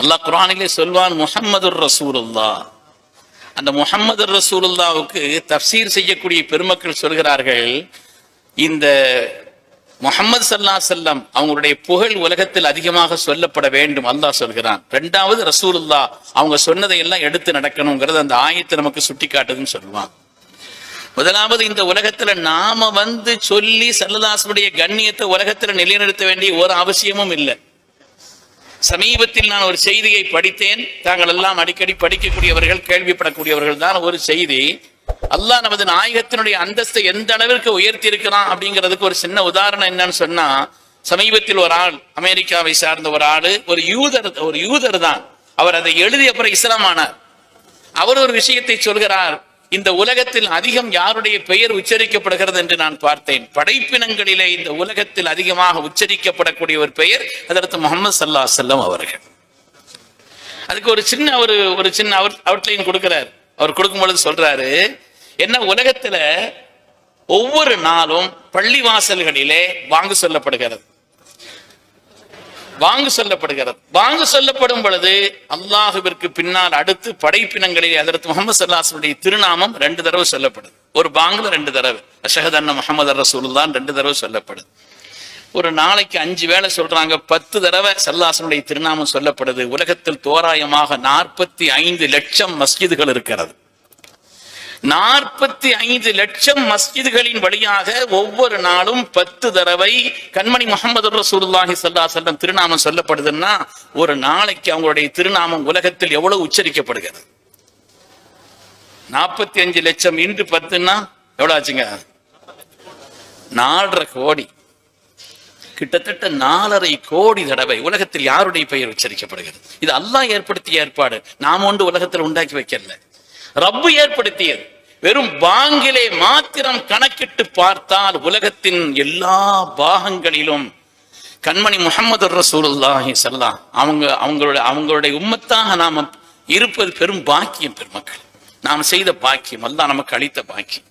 அல்லாஹ் குரானிலே சொல்வான் முஹம்மது ரசூலுல்லா அந்த முஹம்மது ரசூலுல்லாவுக்கு தப்சீர் செய்யக்கூடிய பெருமக்கள் சொல்கிறார்கள் இந்த முஹம்மது சல்லா செல்லம் அவங்களுடைய புகழ் உலகத்தில் அதிகமாக சொல்லப்பட வேண்டும் அல்லாஹ் சொல்கிறான். ரெண்டாவது ரசூலுல்லா அவங்க சொன்னதை எல்லாம் எடுத்து நடக்கணுங்கிறது அந்த ஆயத்தை நமக்கு சுட்டி காட்டுதுன்னு சொல்லுவான். முதலாவது இந்த உலகத்துல நாம வந்து சொல்லி சல்லதாசனுடைய கண்ணியத்தை உலகத்துல நிலைநிறுத்த வேண்டிய ஒரு அவசியமும் இல்லை. சமீபத்தில் நான் ஒரு செய்தியை படித்தேன். தாங்கள் எல்லாம் அடிக்கடி படிக்கக்கூடியவர்கள் கேள்விப்படக்கூடியவர்கள் தான் ஒரு செய்தி அல்லாஹ் நமது நாயகத்தினுடைய அந்தஸ்தை எந்த அளவிற்கு உயர்த்தி இருக்கிறான் அப்படிங்கிறதுக்கு ஒரு சின்ன உதாரணம் என்னன்னு சொன்னா சமீபத்தில் ஒரு ஆள் அமெரிக்காவை சார்ந்த ஒரு ஆளு ஒரு யூதர் ஒரு யூதர் தான் அவர் அதை எழுதிய அப்புறம் இஸ்லாமானார். அவர் ஒரு விஷயத்தை சொல்கிறார். இந்த உலகத்தில் அதிகம் யாருடைய பெயர் உச்சரிக்கப்படுகிறது என்று நான் பார்த்தேன். படைப்பினங்களிலே இந்த உலகத்தில் அதிகமாக உச்சரிக்கப்படக்கூடிய ஒரு பெயர் அதற்கு முகமது சல்லா செல்லம் அவர்கள். அதுக்கு ஒரு சின்ன ஒரு ஒரு சின்ன அவர் அவுட்லைன் கொடுக்கிறார். அவர் கொடுக்கும் பொழுது சொல்றாரு என்ன உலகத்துல ஒவ்வொரு நாளும் பள்ளி வாசல்களிலே வாங்க சொல்லப்படுகிறது. வாங்கு சொல்லப்படுகிறது. வாங்கு சொல்லப்படும் பொழுது அல்லாஹுவிற்கு பின்னால் அடுத்து படைப்பினங்களில் அதற்கு முகமது சல்லாஹுடைய திருநாமம் ரெண்டு தடவை சொல்லப்படுது. ஒரு பாங்குல ரெண்டு தடவை. அஷஹத் அண்ணா முகமது தான் ரெண்டு தடவை சொல்லப்படுது. ஒரு நாளைக்கு அஞ்சு வேளை சொல்றாங்க பத்து தடவை சல்லாசனுடைய திருநாமம் சொல்லப்படுது. உலகத்தில் தோராயமாக நாற்பத்தி ஐந்து லட்சம் மஸ்ஜிதுகள் இருக்கிறது. நாற்பத்தி ஐந்து லட்சம் மஸ்ஜிதுகளின் வழியாக ஒவ்வொரு நாளும் பத்து தடவை கண்மணி முகமது ரசூல்லாஹி சல்லா செல்லம் திருநாமம் சொல்லப்படுதுன்னா ஒரு நாளைக்கு அவங்களுடைய திருநாமம் உலகத்தில் எவ்வளவு உச்சரிக்கப்படுகிறது? நாற்பத்தி அஞ்சு லட்சம் இன்று பத்துன்னா எவ்வளவு ஆச்சுங்க? நாலரை கோடி. கிட்டத்தட்ட நாலரை கோடி தடவை உலகத்தில் யாருடைய பெயர் உச்சரிக்கப்படுகிறது? இது அல்லாஹ் ஏற்படுத்திய ஏற்பாடு. நாம் ஒன்று உலகத்தில் உண்டாக்கி வைக்கல. ரப்பு ஏற்படுத்தியது. வெறும் பாங்கிலே மாத்திரம் கணக்கிட்டு பார்த்தால் உலகத்தின் எல்லா பாகங்களிலும் கண்மணி முகமது ரசூலுல்லாஹி சல்லா அவங்க அவங்களுடைய அவங்களுடைய உம்மத்தாக நாம இருப்பது பெரும் பாக்கியம் பெருமக்கள். நாம் செய்த பாக்கியம் அல்லா நமக்கு அளித்த பாக்கியம்.